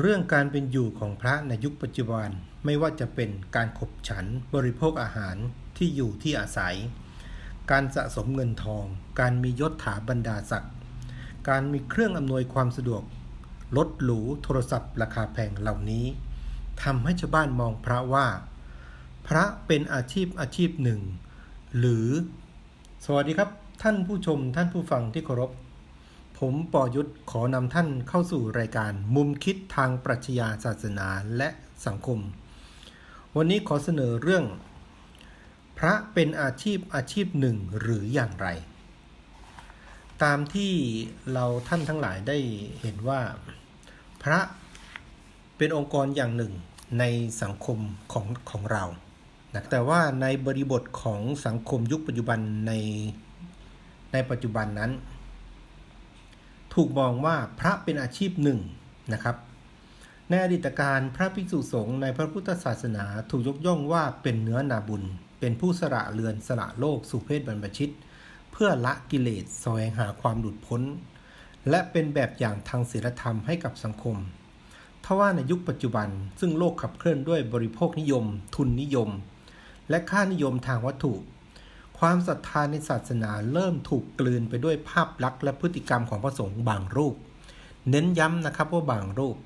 เรื่องการเป็นอยู่ของพระในยุคปัจจุบันไม่ว่าจะเป็นการขบฉันบริโภคอาหารที่อยู่ที่อาศัย การสะสมเงินทอง การมียศถาบรรดาศักดิ์การมีเครื่องอำนวยความสะดวกรถหรูโทรศัพท์ราคาแพงเหล่านี้ทำให้ชาวบ้านมองพระว่า พระเป็นอาชีพอาชีพหนึ่ง หรือ สวัสดีครับท่านผู้ชมท่านผู้ฟังที่เคารพ ผมปอยุทธขอนำท่านเข้าสู่รายการมุมคิดทางปรัชญาศาสนาและสังคม วันนี้ขอเสนอเรื่อง พระเป็นอาชีพอาชีพหนึ่งหรืออย่างไร ตามที่เราท่านทั้งหลายได้เห็นว่า พระเป็นองค์กรอย่างหนึ่งในสังคมของของเรานะแต่ว่าในบริบทของสังคมยุคปัจจุบันในในปัจจุบันนั้น ถูกมองว่าพระเป็นอาชีพหนึ่งนะครับในอดีตการพระภิกษุสงฆ์ในพระพุทธศาสนาถูกยกย่องว่าเป็นเนื้อนาบุญ เป็นผู้สละเรือนสละโลกสู่เพศบรรพชิต เพื่อละกิเลสแสวงหาความหลุดพ้น และเป็นแบบอย่างทางศีลธรรมให้กับสังคมทว่าในยุคปัจจุบันซึ่งโลกขับเคลื่อนด้วยบริโภคนิยม ทุนนิยม และค่านิยมทางวัตถุ ความศรัทธาในศาสนาเริ่มถูกกลืนไปด้วยภาพลักษณ์และพฤติกรรมของพระสงฆ์บางรูป เน้นย้ำนะครับว่าบางรูป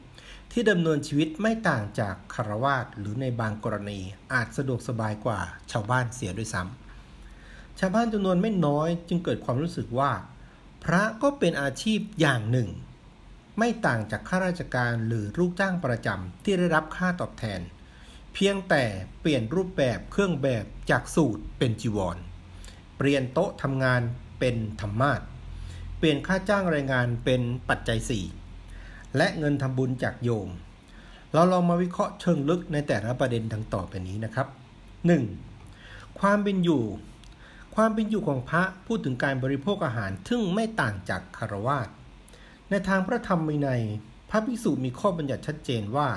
ที่ดำเนินชีวิตไม่ต่างจากคารวาสหรือในบางกรณีอาจสะดวกสบายกว่าชาวบ้านเสียด้วยซ้ำชาวบ้านจำนวนไม่น้อยจึงเกิดความรู้สึกว่า พระก็เป็นอาชีพอย่างหนึ่ง ไม่ต่างจากข้าราชการหรือลูกจ้างประจำที่ได้รับค่าตอบแทน เพียงแต่เปลี่ยนรูปแบบเครื่องแบบจากสูตรเป็นจีวร เปลี่ยนโต๊ะทำงานเป็นธรรมาสเปลี่ยนค่าจ้างแรงงานเป็นปัจจัยสี่และเงินทำบุญจากโยม เราลองมาวิเคราะห์เชิงลึกในแต่ละประเด็นดังต่อไปนี้นะครับ 1. ความเป็นอยู่ ความเป็นอยู่ของพระพูดถึงการบริโภคอาหารซึ่งไม่ต่างจากคารวาสในทางพระธรรมวินัยพระภิกษุมีข้อบัญญัติชัดเจนว่า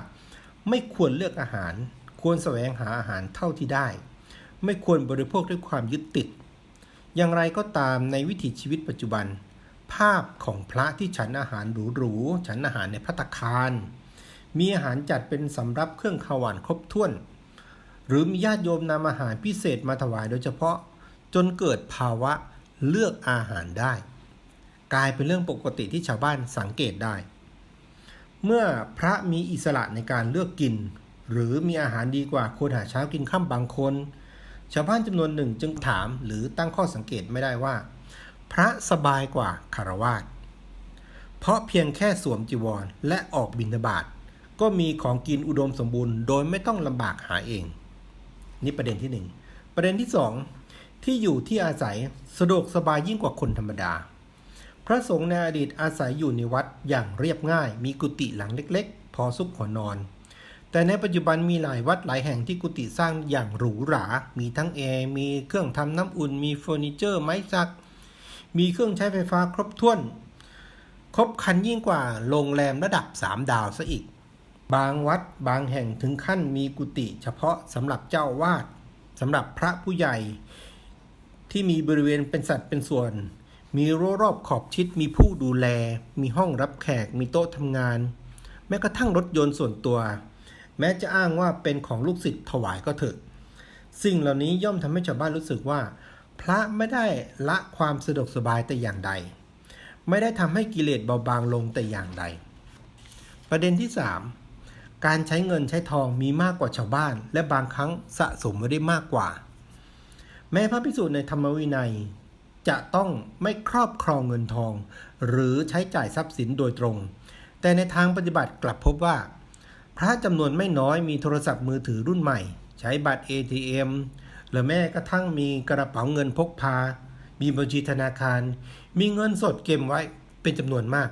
ไม่ควรเลือกอาหาร ควรแสวงหาอาหารเท่าที่ได้ ไม่ควรบริโภคด้วยความยึดติด อย่างไรก็ตามในวิถีชีวิตปัจจุบัน ภาพของพระที่ฉันอาหารหรูๆฉันอาหารในพัตตคาร มีอาหารจัดเป็นสำรับเครื่องขาวหวานครบถ้วน หรือมีญาติโยมนำอาหารพิเศษมาถวายโดยเฉพาะ จนเกิดภาวะเลือกอาหารได้ กลายเป็นเรื่องปกติที่ชาวบ้านสังเกตได้ เมื่อพระมีอิสระในการเลือกกิน หรือมีอาหารดีกว่าคนหาเช้ากินข้ามบางคน ชาวบ้านจำนวนหนึ่งจึงถามหรือตั้งข้อสังเกตไม่ได้ว่า พระสบายกว่าคารวาสเพราะเพียงแค่สวมจีวรและออกบิณฑบาตก็มีของกินอุดมสมบูรณ์โดยไม่ต้องลำบากหาเอง นี่ประเด็นที่หนึ่งประเด็นที่สองที่อยู่ที่อาศัยสะดวกสบายยิ่งกว่าคนธรรมดา พระสงฆ์ในอดีตอาศัยอยู่ในวัดอย่างเรียบง่าย มีกุฏิหลังเล็ก ๆ พอซุกหัวนอน แต่ในปัจจุบันมีหลายวัดหลายแห่งที่กุฏิสร้างอย่างหรูหรา มีทั้งแอร์ มีเครื่องทำน้ำอุ่น มีเฟอร์นิเจอร์ไม้สัก มีเครื่องใช้ไฟฟ้าครบถ้วน ครบครันยิ่งกว่าโรงแรมระดับ 3 ดาวซะอีก บางวัดบางแห่งถึงขั้นมีกุฏิเฉพาะสำหรับเจ้าอาวาดสำหรับพระผู้ใหญ่ที่มีบริเวณเป็นสัดเป็นส่วน มีรั้วรอบขอบชิด มีผู้ดูแล มีห้องรับแขก มีโต๊ะทำงาน แม้กระทั่งรถยนต์ส่วนตัว แม้จะอ้างว่าเป็นของลูกศิษย์ถวายก็เถอะ สิ่งเหล่านี้ย่อมทำให้ชาวบ้านรู้สึกว่า พระไม่ได้ละความสะดวกสบายแต่อย่างใด ไม่ได้ทำให้กิเลสเบาบางลงแต่อย่างใด ประเด็นที่ 3 การใช้เงินใช้ทองมีมากกว่าชาวบ้าน และบางครั้งสะสมไว้ได้มากกว่า แม้พระภิกษุในธรรมวินัยจะต้องไม่ครอบครองเงินทอง หรือใช้จ่ายทรัพย์สินโดยตรง แต่ในทางปฏิบัติกลับพบว่า พระจำนวนไม่น้อยมีโทรศัพท์มือถือรุ่นใหม่ ใช้บัตร ATM หรือแม้กระทั่งมีกระเป๋าเงินพกพา มีบัญชีธนาคาร มีเงินสดเก็บไว้เป็นจำนวนมาก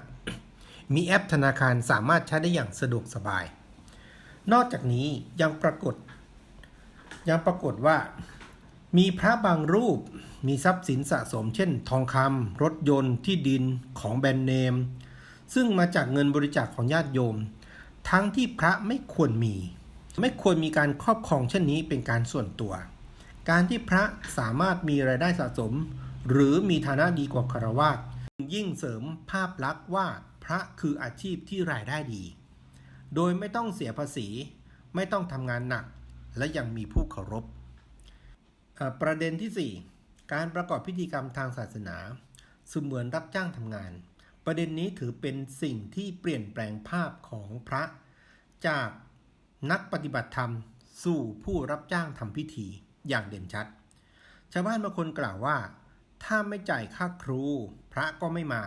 มีแอปธนาคารสามารถใช้ได้อย่างสะดวกสบาย นอกจากนี้ยังปรากฏ ยังปรากฏว่า มีพระบางรูปมีทรัพย์สินสะสม เช่น ทองคำรถยนต์ที่ดินของแบรนด์เนม ซึ่งมาจากเงินบริจาคของญาติโยม ทั้งที่พระไม่ควรมี ไม่ควรมีการครอบครองเช่นนี้เป็นการส่วนตัว การที่พระสามารถมีรายได้สะสม หรือมีฐานะดีกว่าคารวาสยิ่งเสริมภาพลักษณ์ว่าพระคืออาชีพที่รายได้ดี โดยไม่ต้องเสียภาษี ไม่ต้องทำงานหนัก และยังมีผู้เคารพ ประเด็นที่ 4 การประกอบพิธีกรรมทางศาสนาเสมือนรับจ้างทำงาน ประเด็นนี้ถือเป็นสิ่งที่เปลี่ยนแปลงภาพของพระจากนักปฏิบัติธรรม สู่ผู้รับจ้างทำพิธีอย่างเด่นชัด ชาวบ้านบางคนกล่าวว่า ถ้าไม่จ่ายค่าครู พระก็ไม่มา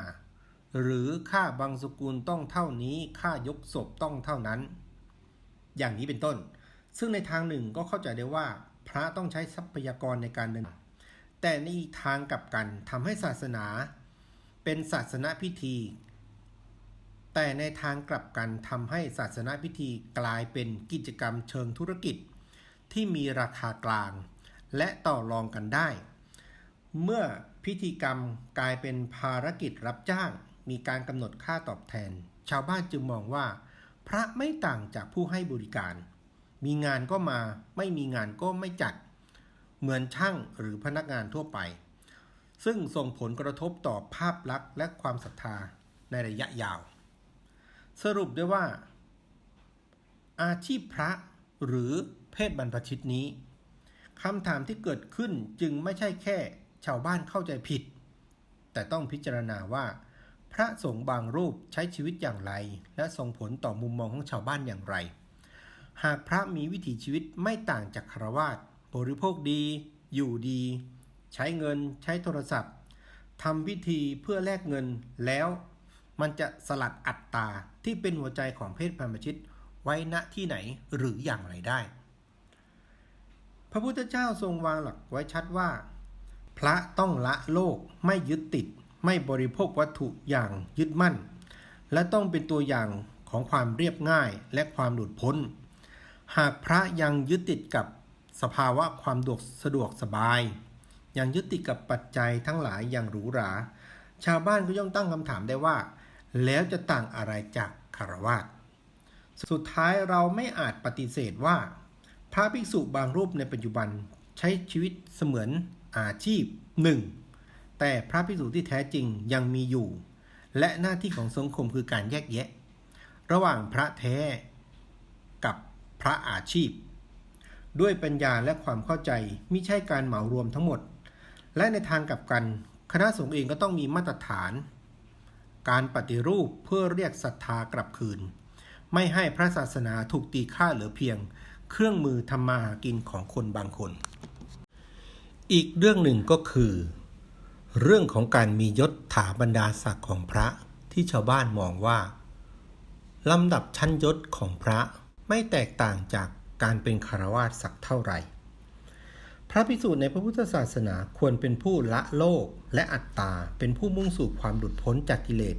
หรือค่าบางสกุลต้องเท่านี้ค่ายกศพต้องเท่านั้น อย่างนี้เป็นต้น ซึ่งในทางหนึ่งก็เข้าใจได้ว่า พระต้องใช้ทรัพยากรในการเดินแต่ในทางกลับกันทำให้ศาสนา เป็นศาสนาพิธี แต่ในทางกลับกันทำให้ศาสนาพิธีกลายเป็นกิจกรรมเชิงธุรกิจ ที่มีราคากลาง และต่อรองกันได้ เมื่อพิธีกรรมกลายเป็นภารกิจรับจ้าง มีการกำหนดค่าตอบแทน ชาวบ้านจึงมองว่า พระไม่ต่างจากผู้ให้บริการ มีงานก็มาไม่มีงานก็ไม่จัด เหมือนช่างหรือพนักงานทั่วไป ซึ่งส่งผลกระทบต่อภาพลักษณ์และความศรัทธาในระยะยาว สรุปได้ว่า อาชีพพระหรือเพศบรรพชิตนี้คำถามที่เกิดขึ้นจึงไม่ใช่แค่ชาวบ้านเข้าใจผิด แต่ต้องพิจารณาว่า พระสงฆ์บางรูปใช้ชีวิตอย่างไร และส่งผลต่อมุมมองของชาวบ้านอย่างไร หากพระมีวิถีชีวิตไม่ต่างจากคารวาสบริโภคดี อยู่ดี ใช้เงินใช้โทรศัพท์ทำพิธีเพื่อแลกเงินแล้วมันจะสลัดอัตตาที่เป็นหัวใจของเพศพันธชิตไว้ณที่ไหนหรืออย่างไรได้ พระพุทธเจ้าทรงวางหลักไว้ชัดว่า พระต้องละโลกไม่ยึดติด ไม่บริโภควัตถุอย่างยึดมั่น และต้องเป็นตัวอย่างของความเรียบง่ายและความหลุดพ้น หากพระยังยึดติดกับสภาวะความดวกสะดวกสบาย ยังยึดติดกับปัจจัยทั้งหลายอย่างหรูหรา ชาวบ้านก็ย่อมตั้งคำถามได้ว่า แล้วจะต่างอะไรจากคารวาสสุดท้ายเราไม่อาจปฏิเสธว่า พระภิกษุบางรูปในปัจจุบันใช้ชีวิตเสมือนอาชีพหนึ่งแต่พระภิกษุที่แท้จริงยังมีอยู่ และหน้าที่ของสังคมคือการแยกแยะ ระหว่างพระแท้กับพระอาชีพ ด้วยปัญญาและความเข้าใจม่ใช่การเหมารวมทั้งหมด และในทางกลับกัน คณะสงฆ์เองก็ต้องมีมาตรฐาน การปฏิรูปเพื่อเรียกศรัทธากลับคืน ไม่ให้พระศาสนาถูกตีค่าเหลือเพียง เครื่องมือทำมาหากินของคนบางคน อีกเรื่องหนึ่งก็คือ เรื่องของการมียศถาบรรดาศักดิ์ของพระที่ชาวบ้านมองว่าลำดับชั้นยศของพระไม่แตกต่างจากการเป็นคารวาสสักเท่าไหร่ พระภิกษุในพระพุทธศาสนาควรเป็นผู้ละโลกและอัตตา เป็นผู้มุ่งสู่ความหลุดพ้นจากกิเลส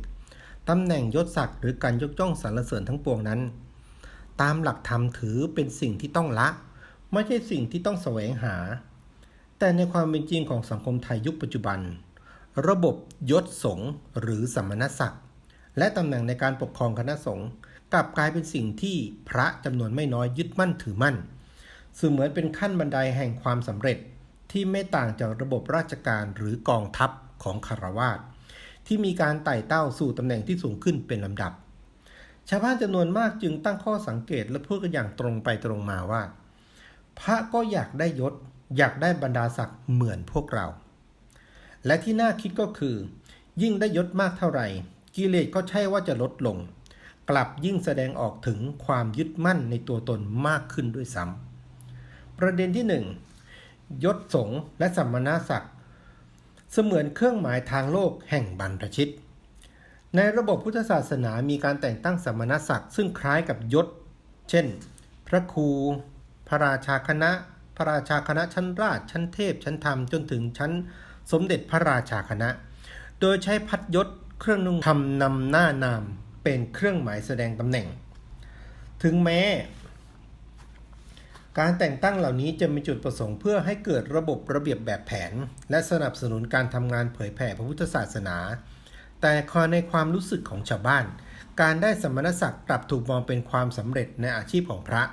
ตำแหน่งยศศักดิ์หรือการยกย่องสรรเสริญทั้งปวงนั้น ตามหลักธรรมถือเป็นสิ่งที่ต้องละ ไม่ใช่สิ่งที่ต้องแสวงหา แต่ในความเป็นจริงของสังคมไทยยุคปัจจุบัน ระบบยศสงฆ์หรือสมณศักดิ์และตำแหน่งในการปกครองคณะสงฆ์กลับกลายเป็นสิ่งที่พระจำนวนไม่น้อยยึดมั่นถือมั่น ซึ่งเหมือนเป็นขั้นบันไดแห่งความสำเร็จที่ไม่ต่างจากระบบราชการหรือกองทัพของคารวาสที่มีการไต่เต้าสู่ตำแหน่งที่สูงขึ้นเป็นลำดับ ชาวบ้านจำนวนมากจึงตั้งข้อสังเกตและพูดกันอย่างตรงไปตรงมาว่า พระก็อยากได้ยศ อยากได้บรรดาศักดิ์เหมือนพวกเรา และที่น่าคิดก็คือ ยิ่งได้ยศมากเท่าไหร่ กิเลสก็ใช่ว่าจะลดลง กลับยิ่งแสดงออกถึงความยึดมั่นในตัวตนมากขึ้นด้วยซ้ำ ประเด็นที่หนึ่งยศสงฆ์และสัมมนาศักดิ์เสมือนเครื่องหมายทางโลกแห่งบรรพชิต ในระบบพุทธศาสนามีการแต่งตั้งสัมมนาศักดิ์ซึ่งคล้ายกับยศ เช่น พระครู พระราชาคณะ พระราชาคณะชั้นราช ชั้นเทพ ชั้นธรรม จนถึงชั้นสมเด็จพระราชาคณะ โดยใช้พัดยศเครื่องนุ่งทำนำหน้านามเป็นเครื่องหมายแสดงตำแหน่ง ถึงแม้ การแต่งตั้งเหล่านี้จะมีจุดประสงค์เพื่อให้เกิดระบบระเบียบแบบแผน และสนับสนุนการทำงานเผยแผ่พระพุทธศาสนา แต่คอในความรู้สึกของชาวบ้าน การได้สมณศักดิ์กลับถูกมองเป็นความสำเร็จในอาชีพของพระ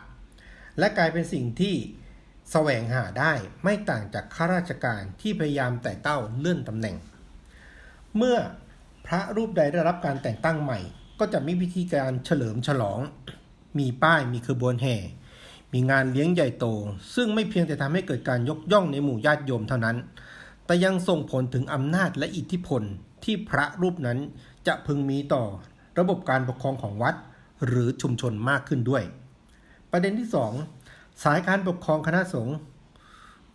และกลายเป็นสิ่งที่แสวงหาได้ไม่ต่างจากข้าราชการที่พยายามแต่เต้าเลื่อนตำแหน่ง เมื่อพระรูปใดได้รับการแต่งตั้งใหม่ ก็จะมีพิธีการเฉลิมฉลอง มีป้ายมีขบวนแห่ มีงานเลี้ยงใหญ่โต ซึ่งไม่เพียงแต่ทำให้เกิดการยกย่องในหมู่ญาติโยมเท่านั้น แต่ยังส่งผลถึงอำนาจและอิทธิพลที่พระรูปนั้นจะพึงมีต่อระบบการปกครองของวัด หรือชุมชนมากขึ้นด้วย ประเด็นที่ 2 สายการปกครองคณะสงฆ์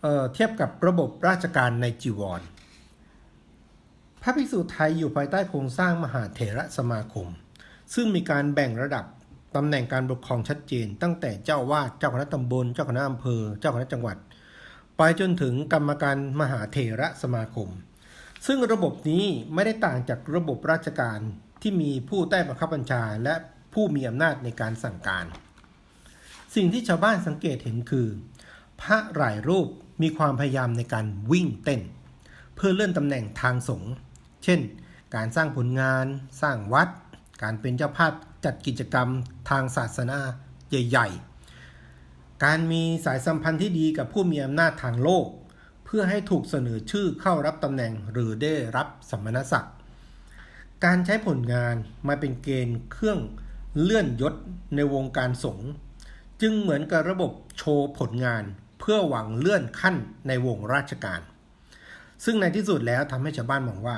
เเทียบกับระบบราชการในจีวร พระภิกษุไทยอยู่ภายใต้โครงสร้างมหาเถระสมาคม ซึ่งมีการแบ่งระดับ ตำแหน่งการปกครองชัดเจน ตั้งแต่เจ้าวาดเจ้าคณะตำบล เจ้าคณะอำเภอ เจ้าคณะจังหวัด ไปจนถึงกรรมการมหาเถระสมาคม ซึ่งระบบนี้ไม่ได้ต่างจากระบบราชการที่มีผู้ใต้บังคับบัญชาและผู้มีอำนาจในการสั่งการ สิ่งที่ชาวบ้านสังเกตเห็นคือ พระหลายรูปมีความพยายามในการวิ่งเต้น เพื่อเลื่อนตำแหน่งทางสงฆ์เช่น การสร้างผลงาน สร้างวัด การเป็นเจ้าภาพ จัดกิจกรรมทางศาสนาใหญ่ ๆ การมีสายสัมพันธ์ที่ดีกับผู้มีอำนาจทางโลก เพื่อให้ถูกเสนอชื่อเข้ารับตำแหน่งหรือได้รับสมณศักดิ์ การใช้ผลงานมาเป็นเกณฑ์เครื่องเลื่อนยศในวงการสงฆ์จึงเหมือนกับระบบโชว์ผลงานเพื่อหวังเลื่อนขั้นในวงราชการ ซึ่งในที่สุดแล้วทำให้ชาวบ้านมองว่า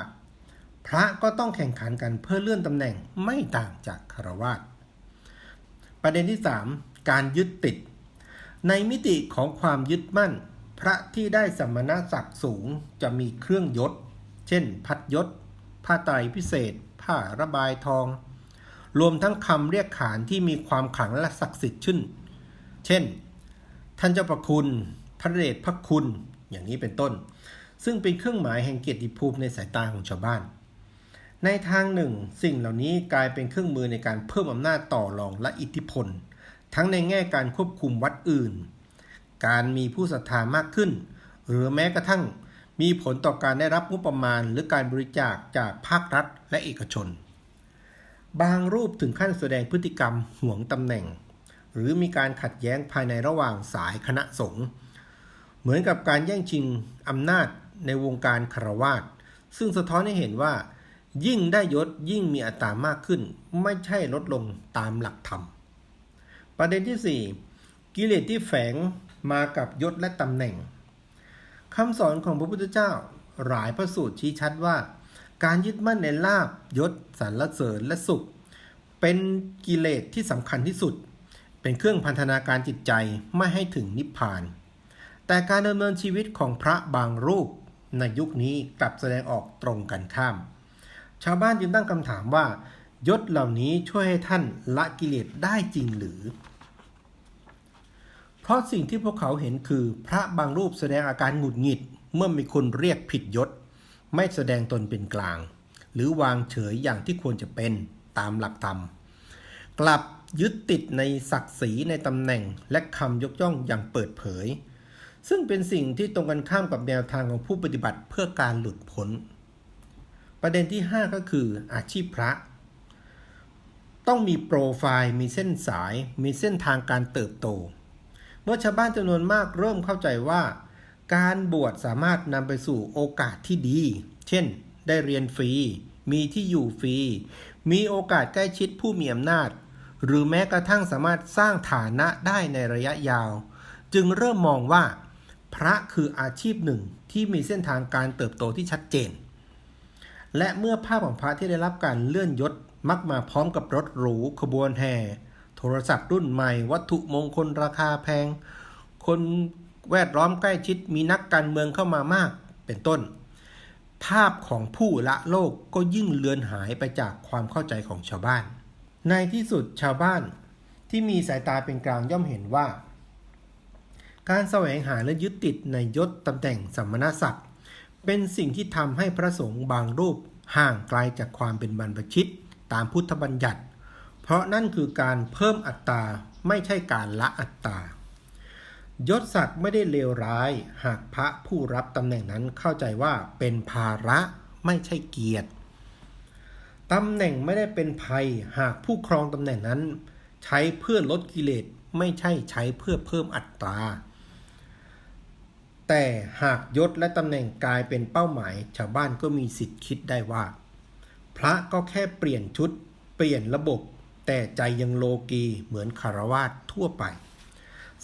พระก็ต้องแข่งขันกันเพื่อเลื่อนตำแหน่งไม่ต่างจากคารวาสประเด็นที่ 3 การยึดติด ในมิติของความยึดมั่น พระที่ได้สมณศักดิ์สูงจะมีเครื่องยศ เช่น พัดยศ ผ้าไตรพิเศษ ผ้าระบายทอง รวมทั้งคำเรียกขานที่มีความขลังและศักดิ์สิทธิ์ขึ้น เช่น ท่านเจ้าประคุณ พระเดชพระคุณ อย่างนี้เป็นต้น ซึ่งเป็นเครื่องหมายแห่งเกียรติภูมิในสายตาของชาวบ้าน ในทางหนึ่ง สิ่งเหล่านี้กลายเป็นเครื่องมือในการเพิ่มอำนาจต่อรองและอิทธิพล ทั้งในแง่การควบคุมวัดอื่น การมีผู้ศรัทธามากขึ้น หรือแม้กระทั่งมีผลต่อการได้รับงบประมาณ หรือการบริจาคจากภาครัฐและเอกชน บางรูปถึงขั้นแสดงพฤติกรรมหวงตำแหน่ง หรือมีการขัดแย้งภายในระหว่างสายคณะสงฆ์เหมือนกับการแย่งชิงอำนาจในวงการคารวาสซึ่งสะท้อนให้เห็นว่า ยิ่งได้ยศยิ่งมีอัตรามากขึ้น ไม่ใช่ลดลงตามหลักธรรม ประเด็นที่ 4 กิเลสที่แฝงมากับยศและตำแหน่งคำสอนของพระพุทธเจ้าหลายพระสูตรชี้ชัดว่า การยึดมั่นในลาบยศสรรเสริญและสุข เป็นกิเลสที่สำคัญที่สุด เป็นเครื่องพันธนาการจิตใจไม่ให้ถึงนิพพาน แต่การดำเนินชีวิตของพระบางรูปในยุคนี้กลับแสดงออกตรงกันข้าม ชาวบ้านจึงตั้งคำถามว่ายศเหล่านี้ช่วยให้ท่านละกิเลสได้จริงหรือ เพราะสิ่งที่พวกเขาเห็นคือพระบางรูปแสดงอาการหงุดหงิด เมื่อมีคนเรียกผิดยศ ไม่แสดงตนเป็นกลาง หรือวางเฉยอย่างที่ควรจะเป็นตามหลักธรรม กลับยึดติดในศักดิ์ศรีในตำแหน่งและคำยกย่องอย่างเปิดเผย ซึ่งเป็นสิ่งที่ตรงกันข้ามกับแนวทางของผู้ปฏิบัติเพื่อการหลุดพ้น ประเด็นที่ 5 ก็คืออาชีพพระ ต้องมีโปรไฟล์มีเส้นสาย มีเส้นทางการเติบโต เมื่อชาวบ้านจำนวนมากเริ่มเข้าใจว่า การบวชสามารถนำไปสู่โอกาสที่ดี เช่น ได้เรียนฟรี มีที่อยู่ฟรี มีโอกาสใกล้ชิดผู้มีอำนาจ หรือแม้กระทั่งสามารถสร้างฐานะได้ในระยะยาว จึงเริ่มมองว่า พระคืออาชีพหนึ่งที่มีเส้นทางการเติบโตที่ชัดเจน และเมื่อภาพของพระที่ได้รับการเลื่อนยศมักมาพร้อมกับรถหรูขบวนแห่ โทรศัพท์รุ่นใหม่ วัตถุมงคลราคาแพง คนแวดล้อมใกล้ชิดมีนักการเมืองเข้ามามากเป็นต้น ภาพของผู้ละโลกก็ยิ่งเลือนหายไปจากความเข้าใจของชาวบ้าน ในที่สุดชาวบ้านที่มีสายตาเป็นกลางย่อมเห็นว่า การแสวงหาและยึดติดในยศตำแหน่งสัมมณศักดิ์ เป็นสิ่งที่ทำให้พระสงฆ์บางรูปห่างไกลจากความเป็นบรรพชิตตามพุทธบัญญัติ เพราะนั่นคือการเพิ่มอัตราไม่ใช่การละอัตรายศศักดิ์ไม่ได้เลวร้าย หากพระผู้รับตำแหน่งนั้นเข้าใจว่าเป็นภาระไม่ใช่เกียรติตำแหน่งไม่ได้เป็นภัยหากผู้ครองตำแหน่งนั้น ใช้เพื่อลดกิเลสไม่ใช่ใช้เพื่อเพิ่มอัตรา แต่หากยศและตำแหน่งกลายเป็นเป้าหมาย ชาวบ้านก็มีสิทธิ์คิดได้ว่า พระก็แค่เปลี่ยนชุด เปลี่ยนระบบ แต่ใจยังโลกีเหมือนคารวาสทั่วไป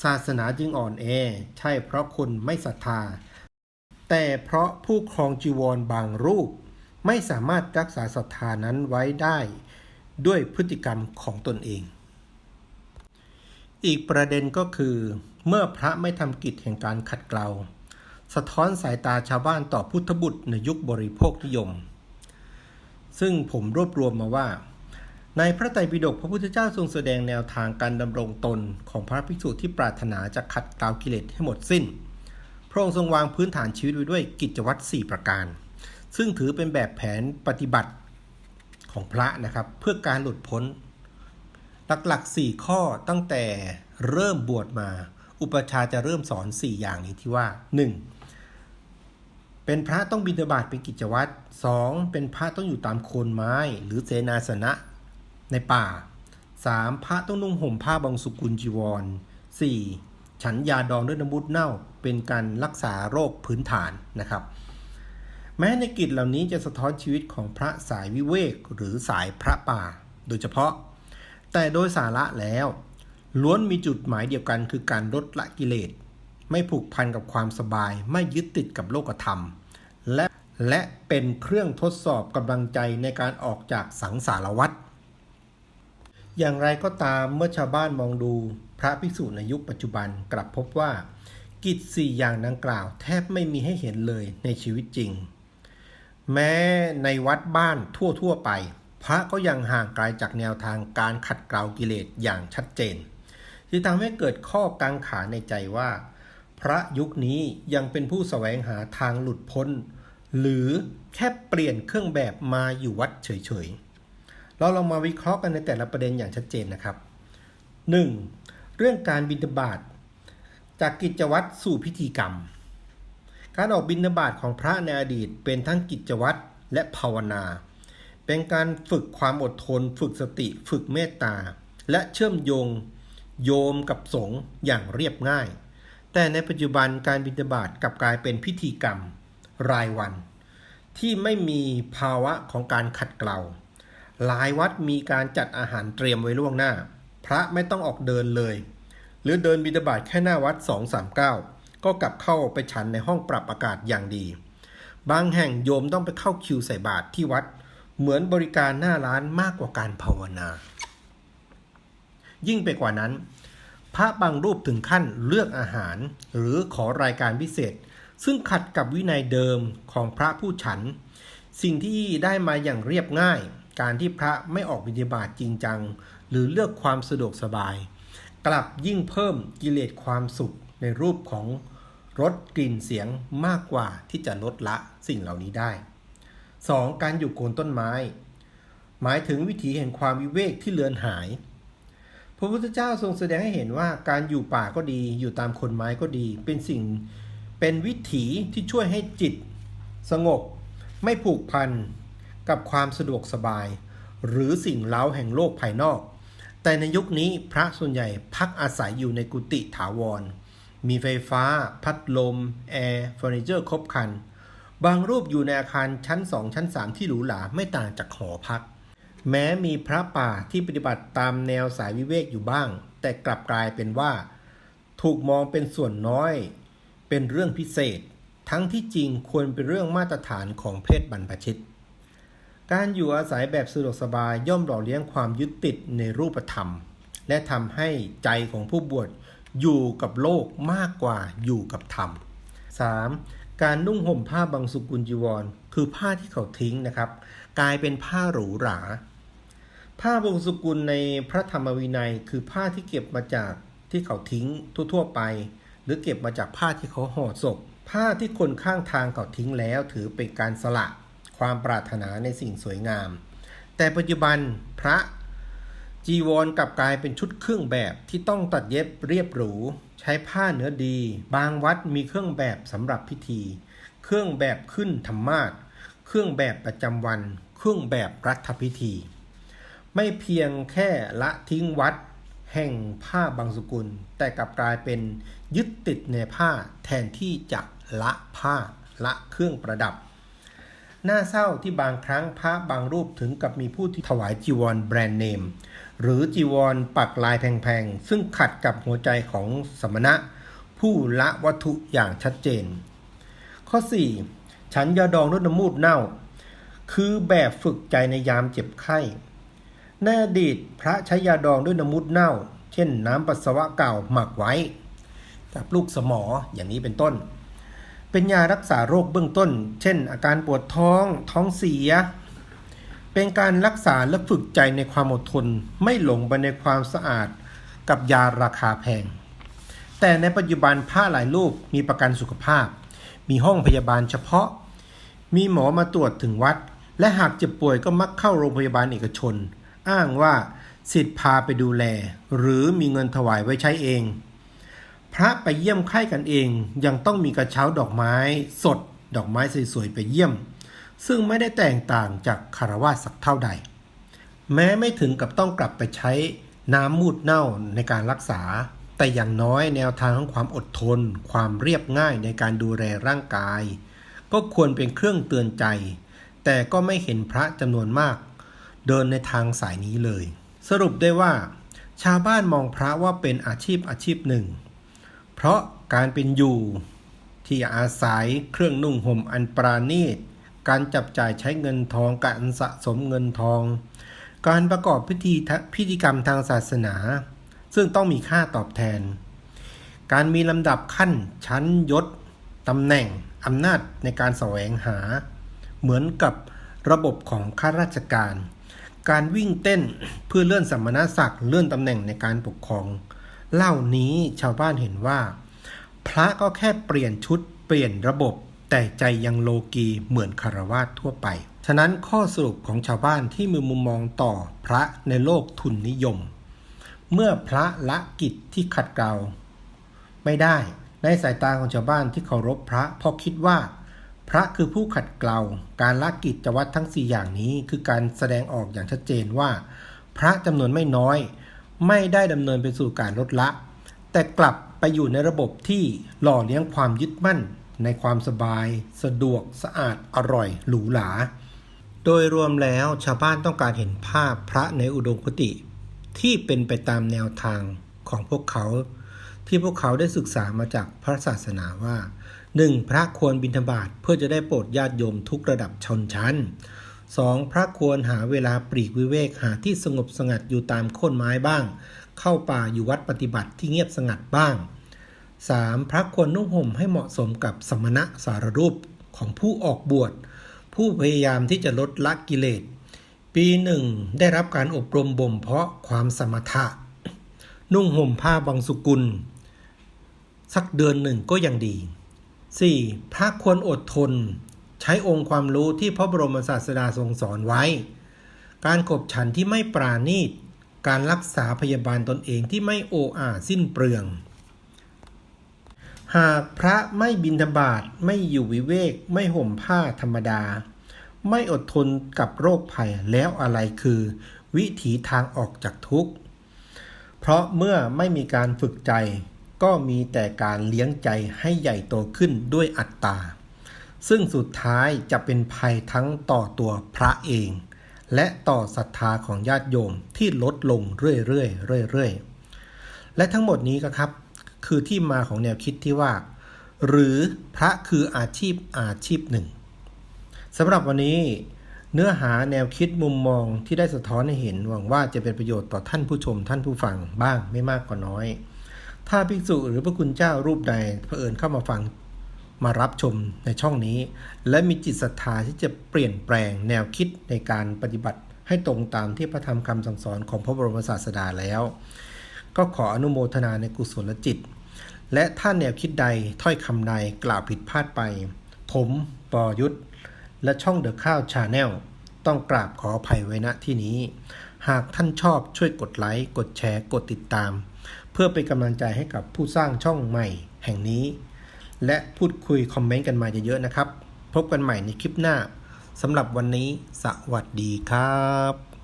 ศาสนาจึงอ่อนแอ ใช่เพราะคนไม่ศรัทธา แต่เพราะผู้ครองจีวรบางรูป ไม่สามารถรักษาศรัทธานั้นไว้ได้ ด้วยพฤติกรรมของตนเอง อีกประเด็นก็คือ เมื่อพระไม่ทำกิจแห่งการขัดเกลา สะท้อนสายตาชาวบ้านต่อพุทธบุตรในยุคบริโภคนิยม ซึ่งผมรวบรวมมาว่า ในพระไตรปิฎกพระพุทธเจ้าทรงแสดงแนวทางการดำรงตนของพระภิกษุที่ปรารถนาจะขัดเกลากิเลสให้หมดสิ้น พระองค์ทรงวางพื้นฐานชีวิตไว้ด้วยกิจวัตร 4 ประการ ซึ่งถือเป็นแบบแผนปฏิบัติของพระนะครับเพื่อการหลุดพ้น หลักๆ 4 ข้อตั้งแต่เริ่มบวชมาอุปชาจะเริ่มสอน 4 อย่างนี้ที่ว่า 1. เป็นพระต้องบิณฑบาตเป็นกิจวัตร 2. เป็นพระต้องอยู่ตามโคนไม้ หรือเสนาสนะในป่า 3. พระต้องนุ่งห่มผ้าบางสุกุลจีวร 4. ฉันยาดองด้วยน้ำมุดเน่า เป็นการรักษาโรคพื้นฐานนะครับ แม้ในกิจเหล่านี้จะสะท้อนชีวิตของพระสายวิเวกหรือสายพระป่า โดยเฉพาะ แต่โดยสาระแล้ว ล้วนมีจุดหมายเดียวกันคือการลดละกิเลส ไม่ผูกพันกับความสบาย ไม่ยึดติดกับโลกธรรม และและเป็นเครื่องทดสอบกำลังใจในการออกจากสังสารวัฏอย่างไรก็ตามเมื่อชาวบ้านมองดูพระภิกษุในยุคปัจจุบันกลับพบว่า กิจสี่อย่างดังกล่าว แทบไม่มีให้เห็นเลยในชีวิตจริง แม้ในวัดบ้านทั่วๆไป พระก็ยังห่างไกลจากแนวทางการขัดเกลากิเลสอย่างชัดเจน ที่ทำให้เกิดข้อกังขาในใจว่า พระยุคนี้ยังเป็นผู้แสวงหาทางหลุดพ้น หรือแค่เปลี่ยนเครื่องแบบมาอยู่วัดเฉยๆ เราลองมาวิเคราะห์กันในแต่ละประเด็นอย่างชัดเจนนะครับ 1. เรื่องการบิณฑบาตจากกิจวัตรสู่พิธีกรรม การออกบิณฑบาตของพระในอดีตเป็นทั้งกิจวัตรและภาวนา เป็นการฝึกความอดทน ฝึกสติ ฝึกเมตตา และเชื่อมโยงโยมกับสงฆ์อย่างเรียบง่าย แต่ในปัจจุบันการบิณฑบาตกลับกลายเป็นพิธีกรรมรายวัน ที่ไม่มีภาวะของการขัดเกลาหลายวัดมีการจัดอาหารเตรียมไว้ล่วงหน้า พระไม่ต้องออกเดินเลย หรือเดินบิณฑบาตแค่หน้าวัด 239 ก็กลับเข้าไปฉันในห้องปรับอากาศอย่างดี บางแห่งโยมต้องไปเข้าคิวใส่บาตรที่วัด เหมือนบริการหน้าร้านมากกว่าการภาวนา ยิ่งไปกว่านั้น พระบางรูปถึงขั้นเลือกอาหาร หรือขอรายการพิเศษ ซึ่งขัดกับวินัยเดิมของพระผู้ฉัน สิ่งที่ได้มาอย่างเรียบง่าย การที่พระไม่ออกบิณฑบาตจริงจัง หรือเลือกความสะดวกสบาย กลับยิ่งเพิ่มกิเลสความสุขในรูปของรสกลิ่นเสียงมากกว่าที่จะลดละสิ่งเหล่านี้ได้ 2. การอยู่โคนต้นไม้ หมายถึงวิถีแห่งความวิเวกที่เลือนหาย พระพุทธเจ้าทรงแสดงให้เห็นว่าการอยู่ป่าก็ดี อยู่ตามคนไม้ก็ดี เป็นสิ่งเป็นวิถีที่ช่วยให้จิต สงบ ไม่ผูกพันกับความสะดวกสบาย หรือสิ่งเล้าแห่งโลกภายนอก แต่ในยุคนี้พระส่วนใหญ่พักอาศัยอยู่ในกุฏิถาวร มีไฟฟ้า พัดลม แอร์เฟอร์นิเจอร์ครบครัน บางรูปอยู่ในอาคารชั้น 2 ชั้น 3 ที่หรูหราไม่ต่างจากหอพัก แม้มีพระป่าที่ปฏิบัติตามแนวสายวิเวกอยู่บ้าง แต่กลับกลายเป็นว่า ถูกมองเป็นส่วนน้อย เป็นเรื่องพิเศษ ทั้งที่จริงควรเป็นเรื่องมาตรฐานของเพศบรรพชิต การอยู่อาศัยแบบสะดวกสบายย่อมหล่อเลี้ยงความยึดติดในรูปธรรม และทำให้ใจของผู้บวชอยู่กับโลกมากกว่าอยู่กับธรรม 3. การนุ่งห่มผ้าบางสุกุลจีวร คือผ้าที่เขาทิ้งนะครับ กลายเป็นผ้าหรูหรา ผ้าบงสุกุลในพระธรรมวินัย คือผ้าที่เก็บมาจากที่เขาทิ้งทั่วๆไป หรือเก็บมาจากผ้าที่เขาห่อศพ ผ้าที่คนข้างทางเขาทิ้งแล้วถือเป็นการสละความปรารถนาในสิ่งสวยงาม แต่ปัจจุบันพระจีวรกลับกลายเป็นชุดเครื่องแบบที่ต้องตัดเย็บเรียบหรู ใช้ผ้าเนื้อดี บางวัดมีเครื่องแบบสำหรับพิธี เครื่องแบบขึ้นธรรมาสน์เครื่องแบบประจำวัน เครื่องแบบรัฐพิธี ไม่เพียงแค่ละทิ้งวัดแห่งผ้าบางสกุล แต่กลับกลายเป็นยึดติดในผ้าแทนที่จะละผ้าละเครื่องประดับ น่าเศร้าที่บางครั้งพระบางรูปถึงกับมีผู้ที่ถวายจีวรแบรนด์เนม หรือจีวรปักลายแพงๆ ซึ่งขัดกับหัวใจของสมณะ ผู้ละวัตถุอย่างชัดเจน ข้อ 4. ฉันยาดองด้วยน้ำมูดเน่า คือแบบฝึกใจในยามเจ็บไข้ ในอดีตพระใช้ยาดองด้วยน้ำมูดเน่า เช่นน้ำปัสสาวะเก่าหมักไว้ กับลูกสมออย่างนี้เป็นต้น เป็นยารักษาโรคเบื้องต้น เช่น อาการปวดท้องท้องเสีย เป็นการรักษาและฝึกใจในความอดทนไม่หลงไปในความสะอาดกับยาราคาแพง แต่ในปัจจุบันผ้าหลายรูปมีประกันสุขภาพ มีห้องพยาบาลเฉพาะ มีหมอมาตรวจถึงวัด และหากเจ็บป่วยก็มักเข้าโรงพยาบาลเอกชน อ้างว่าสิทธิ์พาไปดูแล หรือมีเงินถวายไว้ใช้เอง พระไปเยี่ยมไข้กันเองยังต้องมีกระเช้าดอกไม้สด ดอกไม้สวยๆไปเยี่ยม ซึ่งไม่ได้แตกต่างจากคารวะสักเท่าใด แม้ไม่ถึงกับต้องกลับไปใช้น้ำมูดเน่าในการรักษา แต่อย่างน้อยแนวทางของความอดทน ความเรียบง่ายในการดูแลร่างกาย ก็ควรเป็นเครื่องเตือนใจ แต่ก็ไม่เห็นพระจำนวนมาก เดินในทางสายนี้เลย สรุปได้ว่า ชาวบ้านมองพระว่าเป็นอาชีพอาชีพหนึ่ง เพราะการเป็นอยู่ที่อาศัยเครื่องนุ่งห่มอันปราณีต การจับจ่ายใช้เงินทองการสะสมเงินทอง การประกอบพิธีพิธีกรรมทางศาสนา ซึ่งต้องมีค่าตอบแทน การมีลำดับขั้นชั้นยศตำแหน่งอำนาจในการแสวงหา เหมือนกับระบบของข้าราชการ การวิ่งเต้นเพื่อเลื่อนสมณศักดิ์เลื่อนตำแหน่งในการปกครองเล่านี้ชาวบ้านเห็นว่า พระก็แค่เปลี่ยนชุดเปลี่ยนระบบ แต่ใจยังโลกีเหมือนคารวาสทั่วไป ฉะนั้นข้อสรุปของชาวบ้านที่มีมุมมองต่อพระในโลกทุนนิยม เมื่อพระละกิจที่ขัดเกลาไม่ได้ในสายตาของชาวบ้านที่เคารพพระเพราะคิดว่า พระคือผู้ขัดเกลา การละกิจวัตรทั้ง 4 อย่างนี้ คือการแสดงออกอย่างชัดเจนว่า พระจำนวนไม่น้อย ไม่ได้ดำเนินไปสู่การลดละ แต่กลับไปอยู่ในระบบที่หล่อเลี้ยงความยึดมั่น ในความสบาย สะดวกสะอาดอร่อย หรูหรา โดยรวมแล้วชาวบ้านต้องการเห็นภาพพระในอุดมคติ ที่เป็นไปตามแนวทางของพวกเขา ที่พวกเขาได้ศึกษามาจากพระศาสนาว่า 1. พระควรบิณฑบาตเพื่อจะได้โปรดญาติโยมทุกระดับชนชั้น 2. พระควรหาเวลาปลีกวิเวกหาที่สงบสงัดอยู่ตามโค่นไม้บ้าง เข้าป่าอยู่วัดปฏิบัติที่เงียบสงัดบ้าง 3. พระควรนุ่งห่มให้เหมาะสมกับสมณะสารรูปของผู้ออกบวช ผู้พยายามที่จะลดละกิเลส ปีหนึ่งได้รับการอบรมบ่มเพาะความสมถะ นุ่งห่มผ้าบางสุกุล สักเดือนหนึ่งก็ยังดี 4. พระควรอดทน ใช้องค์ความรู้ที่พระบรมศาสดาทรงสอนไว้ การขบฉันที่ไม่ปราณีต การรักษาพยาบาลตนเองที่ไม่โออาสิ้นเปลือง หากพระไม่บินทบาทไม่อยู่วิเวกไม่ห่มผ้าธรรมดา ไม่อดทนกับโรคภัยแล้วอะไรคือ วิถีทางออกจากทุกข์ เพราะเมื่อไม่มีการฝึกใจ ก็มีแต่การเลี้ยงใจให้ใหญ่โตขึ้นด้วยอัตตา ซึ่งสุดท้ายจะเป็นภัยทั้งต่อตัวพระเอง และต่อศรัทธาของญาติโยมที่ลดลงเรื่อยๆเรื่อยๆ และทั้งหมดนี้ก็ครับ คือที่มาของแนวคิดที่ว่า หรือพระคืออาชีพอาชีพหนึ่งสำหรับวันนี้เนื้อหาแนวคิดมุมมองที่ได้สะท้อนให้เห็นหวังว่าจะเป็นประโยชน์ต่อท่านผู้ชมท่านผู้ฟังบ้างไม่มากก็น้อย ถ้าภิกษุหรือพระคุณเจ้ารูปใดเผอิญเข้ามาฟังมารับชมในช่องนี้ และมีจิตศรัทธาที่จะเปลี่ยนแปลงแนวคิดในการปฏิบัติให้ตรงตามที่พระธรรมคำสั่งสอนของพระบรมศาสดาแล้ว ก็ขออนุโมทนาในกุศลจิต และถ้าแนวคิดใดถ้อยคำใดกล่าวผิดพลาดไป ผมปอยุทธและช่องเดอะข้าวชาแนลต้องกราบขออภัยไว้ณที่นี้ หากท่านชอบช่วยกดไลค์ กดแชร์ กดติดตาม เพื่อเป็นกำลังใจให้กับผู้สร้างช่องใหม่แห่งนี้ และพูดคุยคอมเมนต์กันมาเยอะๆนะครับ พบกันใหม่ในคลิปหน้าสำหรับวันนี้สวัสดีครับ